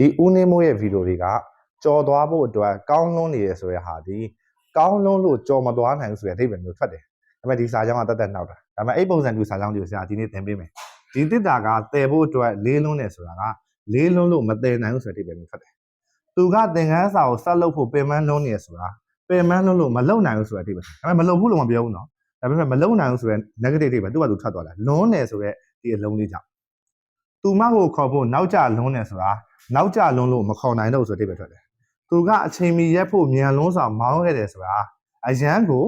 ဒီဦးနေမိုးရဲ့ဗီဒီယိုတွေကကြော်သွားဖို့အတွက်ကောင်းလွန်းနေရဆိုတဲ့ဟာဒီကောင်းလွန်းလို့ကြော်မသွားနိုင်ဘူးဆိုတဲ့အဓိပ္ပာယ်မျိုးထွက်တယ်ဒါပေမဲ့ဒီစာကြောင်းကတတ်တတ်နောက်တာဒါပေမဲ့အဲ့ပုံစံတူစာကြောင်းတွေကိုဆရာဒီနေ့သင်ပေးမယ်ဒီတစ်တာကတည်ဖို့အတွက်လေးလွန်းနေဆိုတာကလေးလွန်းလို့မတည်နိုင်ဘူးဆိုတဲ့အဓိပ္ပာယ်မျိုးထွက်တယ်သူကသင်ခန်းစာကိုဆက်လုပ်ဖို့ပင်မလွန်းနေရဆိုတာပင်မလွန်းလို့မလုံနိုင်ဘူးဆိုတဲ့အဓိပ္ပာယ်ဒါပေမဲ့မလုံဘူးလို့မပြောဘူးနော်ဒါပေမဲ့မလုံနိုင်ဘူးဆိုတဲ့ negative တွေပဲသူ့ဘာသူထွက်သွားတယ်လွန်းနေဆိုတဲ့ဒီအလုံးလေးကြောင့် သူမကိုခေါ်ဖို့နောက်ကျလွန်းနေဆိုတာနောက်ကျလွန်းလို့မခေါ်နိုင်တော့ဆိုတဲ့အဓိပ္ပာယ်ထွက်တယ်။သူကအချိန်မီရက်ဖို့မြန်လွန်းစွာမောင်းခဲ့တယ်ဆိုတာအရန်ကို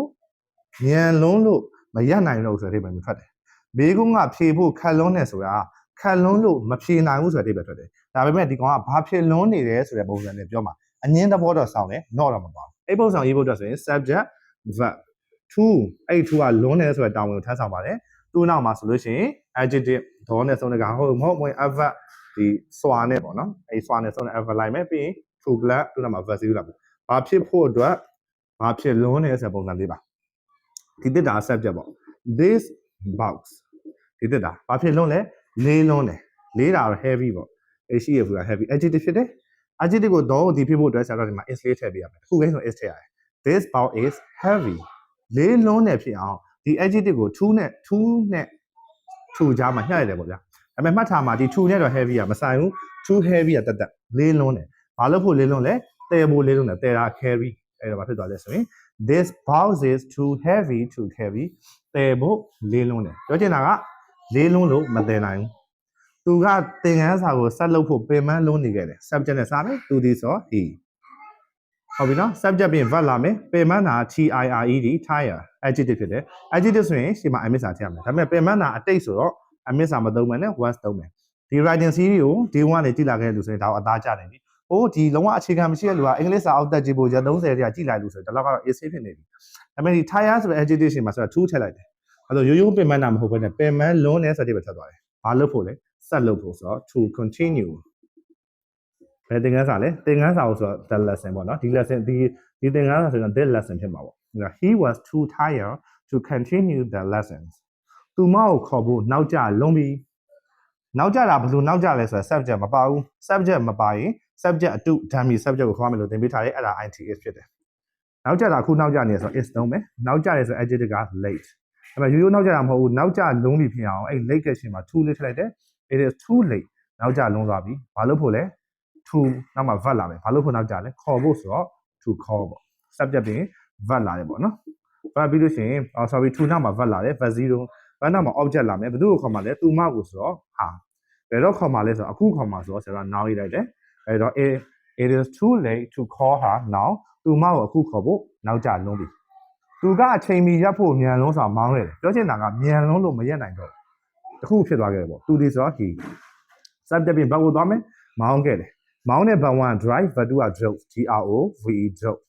မြန်လွန်းလို့မရက်နိုင်တော့ဆိုတဲ့အဓိပ္ပာယ်မျိုးထွက်တယ်။ဘေးကုန်းကဖြေဖို့ခက်လွန်းနေဆိုတာခက်လွန်းလို့မဖြေနိုင်ဘူးဆိုတဲ့အဓိပ္ပာယ်ထွက်တယ်။ဒါပေမဲ့ဒီကောင်ကဘာဖြစ်လွန်းနေတယ်ဆိုတဲ့ပုံစံနဲ့ပြောမှာအငင်းသဘောတော့ဆောင်းတယ် not တော့မပေါ့။အဲ့ပုံစံရေးဖို့အတွက်ဆိုရင် subject verb to အဲ့ to ကလွန်းနေဆိုတဲ့တောင်းဝင်ကိုထမ်းဆောင်ပါတယ်။ သူ့နောက်မှာဆိုလို့ရှိရင် adjective ဒေါ်နဲ့ဆုံးတဲ့ကဟုတ်မဟုတ်ဝင် adverb ဒီစွာနဲ့ပေါ့နော်အဲစွာနဲ့ဆုံးတဲ့ adverb လိုက်မယ်ပြီးရင် to black သူ့နောက်မှာ verb စီးလာပြီဘာဖြစ်ဖို့အတွက်ဘာဖြစ်လွန်းနေဆိုတဲ့ပုံစံလေးပါဒီတစ်တာ subject ပေါ့ this box ဒီတစ်တာဘာဖြစ်လွန်းလဲလေးလွန်းတယ်လေးတာတော့ heavy ပေါ့အဲရှိရဘူးက heavy adjective ဖြစ်တယ် adjective ကိုတော့ဒီဖြစ်ဖို့အတွက်ဆရာတော်ဒီမှာ is လေးထည့်ပေးရမယ်အခုကိန်းဆို is ထည့်ရတယ် this box is heavy လေးလွန်းတယ်ဖြစ်အောင် ဒီ adjective ကို to နဲ့ to နဲ့ to ကြားမှာညှက်ရတယ်ပေါ့ဗျာဒါပေမဲ့မှတ်ထားမှာဒီ to နဲ့တော့ heavy อ่ะမဆိုင်ဘူး too heavy อ่ะတက်တက်လေးလွန်းတယ်ဘာလို့ဖို့လေးလွန်းလဲတဲဖို့လေးလွန်းတယ်တဲတာ carry အဲ့တော့ဘာဖြစ်သွားလဲဆိုရင် this box is too heavy to carry တဲဖို့လေးလွန်းတယ်ပြောချင်တာကလေးလွန်းလို့မတဲနိုင်ဘူးသူကသင်ခန်းစာကိုဆက်လုပ်ဖို့ပင်မလွန်းနေခဲ့တယ် subject နဲ့စမယ်သူဒီဆို he ဟုတ်ပြီနော် subject ပြင် verb လာမယ်ပင်မနာ T I R E D tire adjective ဖြစ်တယ် adjective ဆိုရင်ရှေ့မှာ ms စာထည့်ရမယ်ဒါပေမဲ့ပင်မနာအတိတ်ဆိုတော့ ms စာမသုံးမယ်နဲ့ was သုံးမယ်ဒီ writing series ကို day 1နဲ့ကြည့်လာခဲ့တဲ့လူဆိုရင်ဒါကိုအသားကျနေပြီ။ဟိုဒီလုံးဝအခြေခံမရှိတဲ့လူကအင်္ဂလိပ်စာအောက်တက်ကြည့်ဖို့ရက်30တည်းကကြည့်လိုက်လို့ဆိုရင်ဒါတော့ကတော့ essay ဖြစ်နေပြီ။ဒါပေမဲ့ဒီ tire ဆိုတဲ့ adjective ရှင်မှာဆိုတာ2ထည့်လိုက်တယ်။အဲဆိုရိုးရိုးပင်မနာမဟုတ်ဘဲနဲ့ပင်မလွန်းတဲ့ subject ပဲထပ်သွားတယ်။ဘာလို့ဖို့လဲ။ဆက်လုပ်ဖို့ဆိုတော့ to continue ဘ ယ်သင်ခန်းစာလဲသင်ခန်းစာကိုဆိုတော့ the lesson ပေါ့နော်ဒီ lesson ဒီဒီသင်ခန်းစာဆိုတော့ this lesson ဖြစ်မှာပေါ့။ he was too tired to continue the lessons သူမကိုခေါ်ဖို့နောက်ကျလွန်းပြီးနောက်ကျတာဘယ်လိုနောက်ကျလဲဆိုတော့ subject မပါဘူး subject မပါရင် subject အတု dummy subject ကိုခေါ်မယ်လို့သင်ပေးထားတယ်အဲ့ဒါ ITS ဖြစ်တယ်နောက်ကျတာအခုနောက်ကျနေဆိုတော့ is သုံးမယ်နောက်ကျတယ်ဆို adjective က late အဲ့မှာရိုးရိုးနောက်ကျတာမဟုတ်ဘူးနောက်ကျလုံးပြီဖြစ်အောင်အဲ့ late ကရှင်မှာ too late ထည့်လိုက်တယ် it is too late နောက်ကျလုံးသွားပြီဘာလို့ဖို့လဲ to နောက်မှာ verb လာမယ်ဘာလို့ဖို့နောက်ကျလဲခေါ်ဖို့ဆိုတော့ to call ပေါ့ subject ပြင် verb လာတယ်ပေါ့နော် verb ပြီးလို့ရှိရင် oh sorry to နောက်မှာ verb လာတယ် verb 0ဘာနောက်မှာ object လာမယ်ဘယ်သူ့ကိုခေါ်မှာလဲသူမကိုဆိုတော့ဟာဘယ်တော့ခေါ်မှာလဲဆိုတော့အခုခေါ်မှာဆိုတော့ဆရာက now ရေးလိုက်တယ်အဲတော့ it it is too late to call her now သူမကိုအခုခေါ်ဖို့နောက်ကျလွန်းပြီသူကအချိန်မီရပ်ဖို့မြန်လွန်းစွာမောင်းခဲ့တယ်ပြောချင်တာကမြန်လွန်းလို့မရက်နိုင်တော့တခုဖြစ်သွားခဲ့တယ်ပေါ့သူဒီဆိုတော့ he subject ပြင်ဘက်ကိုသွားမယ်မောင်းခဲ့တယ် မောင်းတဲ့ဘက်1 drive ဘက်2က drove G R O V E drove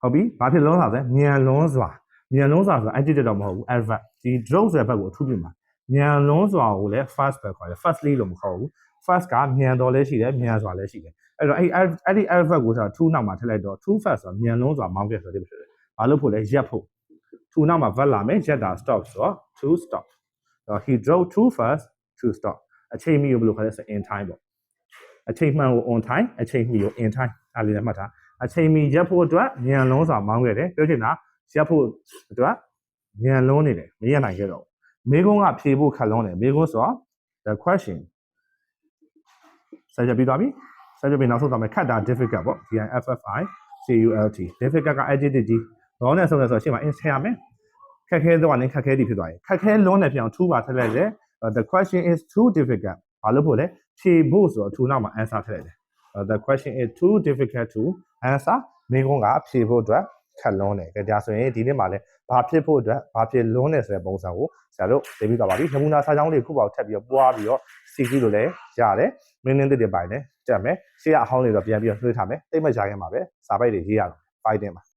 ဟုတ်ပြီဘာဖြစ်လွန်းစွာလဲမြန်လွန်းစွာမြန်လွန်းစွာဆိုတာ adjective တော့မဟုတ်ဘူး adverb ဒီ drove ဆိုတဲ့ဘက်ကိုအထူးပြုမှာမြန်လွန်းစွာကိုလည်း fast ပဲခေါ်တယ် fastly လို့မခေါ်ဘူး fast ကမြန်တော်လည်းရှိတယ်မြန်စွာလည်းရှိတယ်အဲ့တော့အဲ့အဲ့ဒီ adverb ကိုဆိုတာ to နောက်မှာထည့်လိုက်တော့ to fast ဆိုတာမြန်လွန်းစွာမောင်းခဲ့ဆိုတဲ့ဖြစ်တယ်ဘာလို့ဖို့လဲရက်ဖို့ to နောက်မှာ verb လာမယ်ရက်တာ stop ဆိုတော့ to stop တော့ he drove too fast to stop အချိန်မီကိုဘယ်လိုခေါ်လဲဆို in time ပေါ့ အချိန်မှန်ကို on time အချိန်မီကို in time အားလေးနဲ့မှတ်ထားအချိန်မီရက်ဖို့အတွက်မြန်လွန်းစွာမောင်းခဲ့တယ်ပြောချင်တာရက်ဖို့အတွက်ညံလုံးနေတယ်မရနိုင်ခဲ့တော့မေကုန်းကဖြေဖို့ခက်လုံးတယ်မေကုန်းဆိုတော့ the question ဆက်ကြပြီးသွားပြီဆက်ကြပြီးနောက်ဆုံးသွားမယ်ခက်တာ difficult ပေါ့ D I F F I C U L T difficult က adjective ကြီးဘောနဲ့ဆုံးတယ်ဆိုတော့ရှေ့မှာ in ထည့်ရမယ်ခက်ခဲသွားရင်ခက်ခဲသည်ဖြစ်သွားရင်ခက်ခဲလုံးတယ်ဖြစ်အောင်ထူပါထည့်လိုက်တယ် the question is too difficult ဘာလို့ဖို့လဲ ဖြေဖို့ဆိုတော့ထူနောက်မှာ answer ထည့်လိုက်တယ် the question is too difficult to answer မေကုန်းကဖြေဖို့အတွက်ခက်လွန်းတယ်ကြဒါဆိုရင်ဒီနေ့မှာလည်းဘာဖြစ်ဖို့အတွက်ဘာဖြစ်လွန်းတယ်ဆိုတဲ့ပုံစံကိုဆရာတို့သိပြီးသွားပါပြီနမူနာစာကြောင်းလေးခုပေါက်ထပ်ပြီးတော့ပွားပြီးတော့စီကြည့်လို့လည်းရတယ်မင်းမင်းတစ်တစ်ပိုင်းနဲ့တက်မယ်ရှေ့ကအဟောင်းလေးတော့ပြန်ပြီးတော့နှွှေးထားမယ်တိတ်မကြခင်ပါပဲစာပိုက်တွေရေးရတော့ fighting ပါ